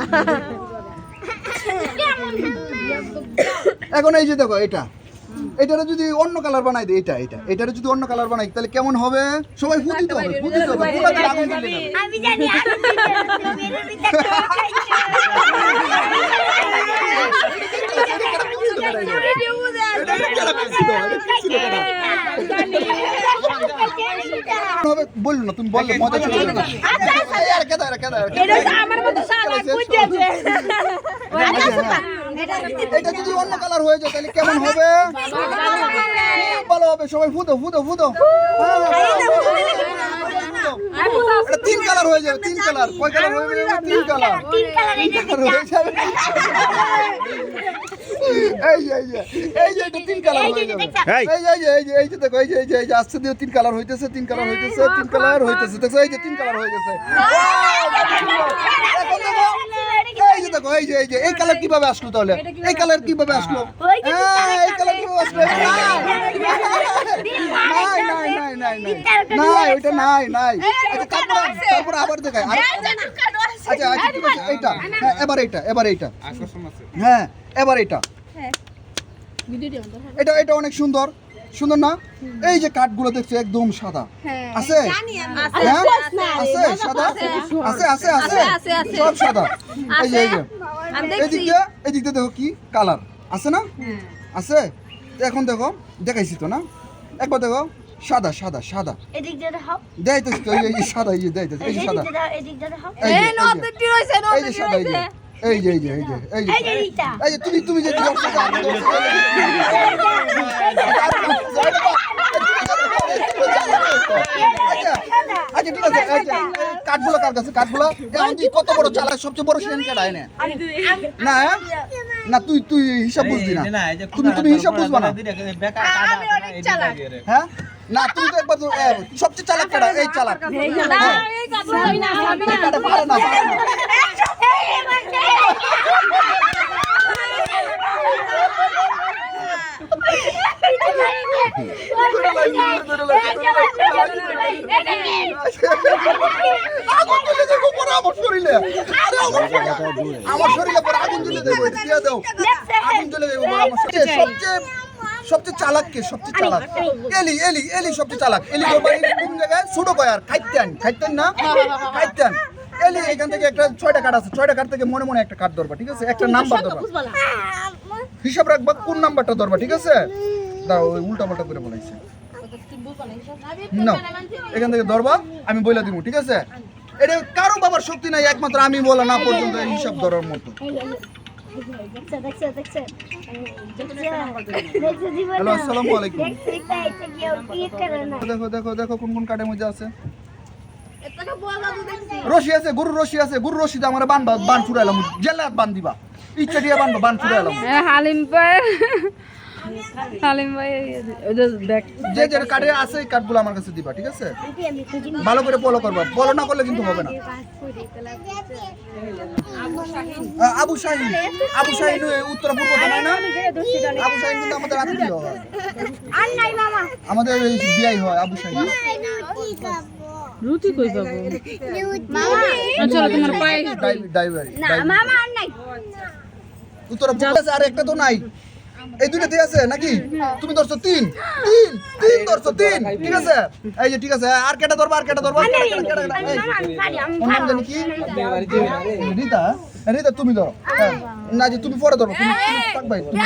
এখন এই যে দেখো এটা। এটারে যদি অন্য কালার বানাই দিই এটা এটা। এটারে যদি অন্য কালার বানাই তাহলে কেমন হবে? সবাই ফুদিতে হবে ফুদিতে হবে পুরাতে আগুন দিলে আমি জানি আমি এটা? এটা? হবে? বলল না তুমি বললে মজা ছিল না এই আর কেদা আর কেদা আর কেদা। এটা যদি অন্য কালার হয়ে যায় তাহলে কেমন হবে ভালো হবে সবাই ফুদো ফুদো ফুদো তিন কালার হয়ে যাবে তিন কালার কয় কালার হয়ে যাবে তিন কালার হয়ে যাবে এই যে এই যে এই যে এটা তিন কালার হয়ে যাবে এই। এই যে এই যে এই যে দেখো এই যে এই যে এই যে আস্তে দিয়ে তিন কালার হইতেছে তিন কালার হইতেছে তিন কালার হইতেছে দেখো এই যে তিন কালার হয়ে গেছে এখন দেখো দেখো এই যে এই যে এই কালার কীভাবে আসলো তাহলে? এই কালার কীভাবে আসলো? হ্যাঁ, এই কালার কীভাবে আসলো? এটা নাই নাই নাই নাই নাই নাই ওইটা নাই নাই আচ্ছা তারপরে তারপরে আবার দেখাই আচ্ছা আচ্ছা ঠিক আছে এইটা হ্যাঁ এবার এইটা এবার এইটা। হ্যাঁ এবার এটা এটা এটা অনেক সুন্দর। সুন্দর না এই যে কাঠগুলো দেখছ একদম সাদা আছে হ্যাঁ আছে সাদা আছে আছে আছে সব সাদা এই যে এদিক এদিক দেখো কি কালার আছে না আছে এখন দেখো দেখাইছি তো না একবার দেখো সাদা সাদা সাদা এদিক দিয়ে তো এই যে সাদা এই যে দেখাইতেছি এই যে সাদা এদিক দিয়ে দাও এই যে, এই যে সাদা এই যে এই যে এই যে এই যে। এই যে তুমি তুমি যে আচ্ছা আচ্ছা ঠিক আছে এই কাঠগুলো কার কাছে? কাঠগুলো? তুই কত বড় চালাক সবচেয়ে বড় সিলেন কেডা এনে না? হ্যাঁ? না তুই তুই হিসাব বুঝবি না। তুমি তুমি হিসাব বুঝবা না? হ্যাঁ? না তুমি তো একবার সবচেয়ে চালাক। কেডা এই চালাক কাটা সবচেয়ে সবচেয়ে চালাক কে? সবচেয়ে চালাক। এলি এলি এলি সবচেয়ে চালাক। এলি কোন জায়গায়? ছোটো কয় আর খাইতেন খাইতেন না খাইতেন এলি এখান থেকে একটা ছয়টা কার্ড আছে। ছয়টা কার্ড থেকে মনে মনে একটা কার্ড ধরবা ঠিক আছে? একটা নাম্বার ধরবা। হিসাব রাখবা কোন নাম্বারটা ধরবা ঠিক আছে? দাও ওই উল্টা পাল্টা করে বলাইছে। না এখান থেকে ধরবা আমি বলে দিব ঠিক আছে? এটা কারও বাবার শক্তি নাই একমাত্র আমি বলা না পর্যন্ত হিসাব ধরার মতো। হ্যালো আসসালামু আলাইকুম। দেখো দেখো দেখো কোন কোন কাঠের মধ্যে আছে। রশি আছে গরুর রশি আছে গরুর রশিতে আমার বান বান ছুড়াইলাম জেলাত বান দিবা। ইচ্ছা দিয়ে বান বান হ্যাঁ, হালিম ওই যে দেখ যে যে কার্ডে আছে এই কার্ডগুলো আমার কাছে দিবা ঠিক আছে? ভালো করে ফলো করবা। ফলো না করলে কিন্তু হবে না। আবু শাহিন। আবু শাহিন। উত্তর পূর্ব থানায় না? আবু শাহিন কিন্তু আমাদের আত্মীয় হয়। আর নাই মামা। আমাদের এই বিয়াই হয় আবু শাহিন। রুটি কই পাবো? মামা চলো তোমার পায়ে ড্রাইভার না মামা আর নাই। উত্তর পূর্ব আছে আর একটা তো নাই। এই দুইটাতে আছে নাকি? তুমি ধরছো তিন। তিন তিন ধরছো তিন। ঠিক আছে? এই যে ঠিক আছে আর কেটা ধরবা আর কেটা ধরবা? নাম জানি কি? রিতা রিতা তুমি ধরো। হ্যাঁ। না যে তুমি পরে ধরো। তুমি তুমি থাকবাই। তুমি